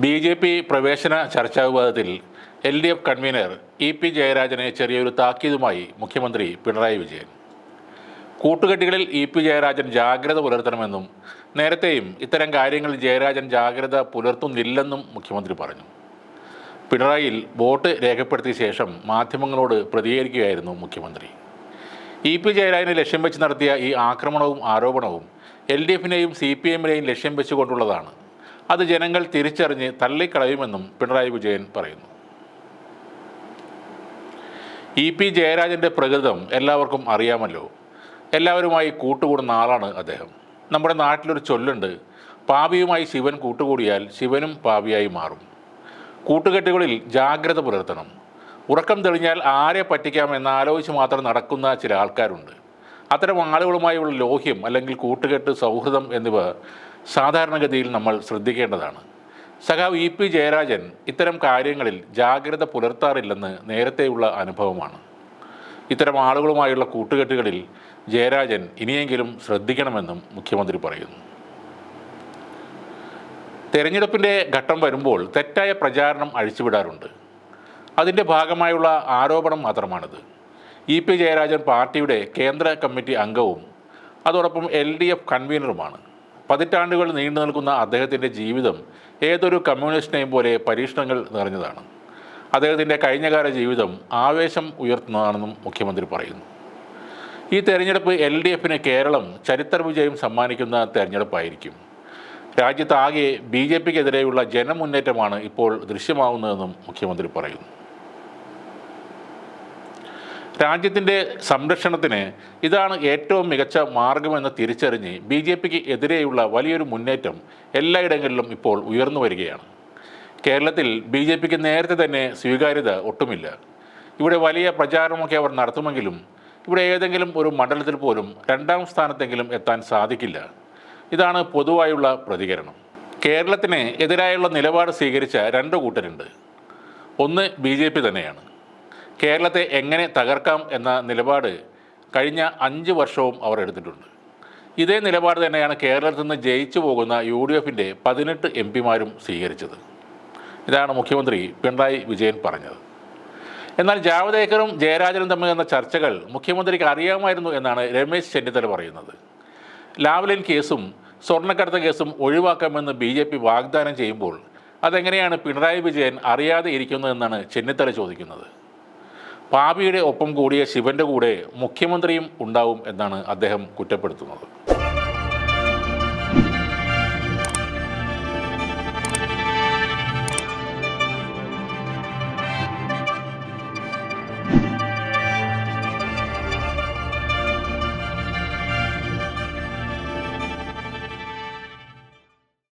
B J P പ്രവേശന ചർച്ചാ വിവാദത്തിൽ L D F convener E P Jayarajan ചെറിയൊരു താക്കീതുമായി മുഖ്യമന്ത്രി പിണറായി വിജയൻ. കൂട്ടുകെട്ടുകളിൽ ഇ പി ജയരാജൻ ജാഗ്രത പുലർത്തണമെന്നും നേരത്തെയും ഇത്തരം കാര്യങ്ങളിൽ ജയരാജൻ ജാഗ്രത പുലർത്തുന്നില്ലെന്നും മുഖ്യമന്ത്രി പറഞ്ഞു. പിണറായിൽ വോട്ട് രേഖപ്പെടുത്തിയ ശേഷം മാധ്യമങ്ങളോട് പ്രതികരിക്കുകയായിരുന്നു മുഖ്യമന്ത്രി. ഇ പി ജയരാജനെ ലക്ഷ്യം വെച്ച് നടത്തിയ ഈ ആക്രമണവും ആരോപണവും എൽ ഡി എഫിനെയും സി പി എമ്മിനെയും ലക്ഷ്യം വെച്ചുകൊണ്ടുള്ളതാണ് അത് ജനങ്ങൾ തിരിച്ചറിഞ്ഞ് തള്ളിക്കളയുമെന്നും പിണറായി വിജയൻ പറയുന്നു. ഇ പി ജയരാജന്റെ പ്രകൃതം എല്ലാവർക്കും അറിയാമല്ലോ. എല്ലാവരുമായി കൂട്ടുകൂടുന്ന ആളാണ് അദ്ദേഹം. നമ്മുടെ നാട്ടിലൊരു ചൊല്ലുണ്ട് പാവിയുമായി ശിവൻ കൂട്ടുകൂടിയാൽ ശിവനും പാവിയായി മാറും. കൂട്ടുകെട്ടുകളിൽ ജാഗ്രത പുലർത്തണം. ഉറക്കം തെളിഞ്ഞാൽ ആരെ പറ്റിക്കാമെന്ന് ആലോചിച്ച് മാത്രം നടക്കുന്ന ചില ആൾക്കാരുണ്ട്. അത്തരം ആളുകളുമായുള്ള ലോഹ്യം അല്ലെങ്കിൽ കൂട്ടുകെട്ട് സൗഹൃദം എന്നിവ സാധാരണഗതിയിൽ നമ്മൾ ശ്രദ്ധിക്കേണ്ടതാണ്. സഖാവ് ഇ പി ജയരാജൻ ഇത്തരം കാര്യങ്ങളിൽ ജാഗ്രത പുലർത്താറില്ലെന്ന് നേരത്തെയുള്ള അനുഭവമാണ്. ഇത്തരം ആളുകളുമായുള്ള കൂട്ടുകെട്ടുകളിൽ ജയരാജൻ ഇനിയെങ്കിലും ശ്രദ്ധിക്കണമെന്നും മുഖ്യമന്ത്രി പറയുന്നു. തെരഞ്ഞെടുപ്പിന്റെ ഘട്ടം വരുമ്പോൾ തെറ്റായ പ്രചാരണം അഴിച്ചുവിടാറുണ്ട്. അതിന്റെ ഭാഗമായുള്ള ആരോപണം മാത്രമാണിത്. ഇ പി ജയരാജൻ പാർട്ടിയുടെ കേന്ദ്ര കമ്മിറ്റി അംഗവും അതോടൊപ്പം എൽ ഡി എഫ് കൺവീനറുമാണ്. പതിറ്റാണ്ടുകൾ നീണ്ടു നിൽക്കുന്ന അദ്ദേഹത്തിന്റെ ജീവിതം ഏതൊരു കമ്മ്യൂണിസ്റ്റിനെയും പോലെ പരീക്ഷണങ്ങൾ നിറഞ്ഞതാണ്. അദ്ദേഹത്തിന്റെ കഴിഞ്ഞകാല ജീവിതം ആവേശം ഉയർത്തുന്നതാണെന്നും മുഖ്യമന്ത്രി പറയുന്നു. ഈ തെരഞ്ഞെടുപ്പ് എൽ ഡി എഫിന് കേരളം ചരിത്ര വിജയം സമ്മാനിക്കുന്ന തെരഞ്ഞെടുപ്പായിരിക്കും. രാജ്യത്താകെ ബി ജെ പിക്കെതിരെയുള്ള ജനമുന്നേറ്റമാണ് ഇപ്പോൾ ദൃശ്യമാവുന്നതെന്നും മുഖ്യമന്ത്രി പറയുന്നു. രാജ്യത്തിന്റെ സംരക്ഷണത്തിന് ഇതാണ് ഏറ്റവും മികച്ച മാർഗമെന്ന് തിരിച്ചറിഞ്ഞ് ബി ജെ പിക്ക് എതിരെയുള്ള വലിയൊരു മുന്നേറ്റം എല്ലായിടങ്ങളിലും ഇപ്പോൾ ഉയർന്നു വരികയാണ്. കേരളത്തിൽ ബി ജെ പിക്ക് നേരത്തെ തന്നെ സ്വീകാര്യത ഒട്ടുമില്ല. ഇവിടെ വലിയ പ്രചാരണമൊക്കെ അവർ നടത്തുമെങ്കിലും ഇവിടെ ഏതെങ്കിലും ഒരു മണ്ഡലത്തിൽ പോലും രണ്ടാം സ്ഥാനത്തെങ്കിലും എത്താൻ സാധിക്കില്ല. ഇതാണ് പൊതുവായുള്ള പ്രതികരണം. കേരളത്തിന് എതിരായുള്ള നിലപാട് സ്വീകരിച്ച രണ്ട് കൂട്ടരുണ്ട്. ഒന്ന് ബി ജെ പി തന്നെയാണ്. കേരളത്തെ എങ്ങനെ തകർക്കാം എന്ന നിലപാട് കഴിഞ്ഞ അഞ്ച് വർഷവും അവർ എടുത്തിട്ടുണ്ട്. ഇതേ നിലപാട് തന്നെയാണ് കേരളത്തിൽ നിന്ന് ജയിച്ചു പോകുന്ന യു ഡി എഫിന്റെ പതിനെട്ട് എം പിമാരും സ്വീകരിച്ചത്. ഇതാണ് മുഖ്യമന്ത്രി പിണറായി വിജയൻ പറഞ്ഞത്. എന്നാൽ ജാവദേക്കറും ജയരാജനും തമ്മിൽ എന്ന ചർച്ചകൾ മുഖ്യമന്ത്രിക്ക് അറിയാമായിരുന്നു എന്നാണ് രമേശ് ചെന്നിത്തല പറയുന്നത്. ലാവ്ലിൻ കേസും സ്വർണക്കടത്ത് കേസും ഒഴിവാക്കാമെന്ന് ബി ജെ പി വാഗ്ദാനം ചെയ്യുമ്പോൾ അതെങ്ങനെയാണ് പിണറായി വിജയൻ അറിയാതെ ഇരിക്കുന്നതെന്നാണ് ചെന്നിത്തല ചോദിക്കുന്നത്. പാപിയുടെ ഒപ്പം കൂടിയ ശിവന്റെ കൂടെ മുഖ്യമന്ത്രിയും ഉണ്ടാവും എന്നാണ് അദ്ദേഹം കുറ്റപ്പെടുത്തുന്നത്.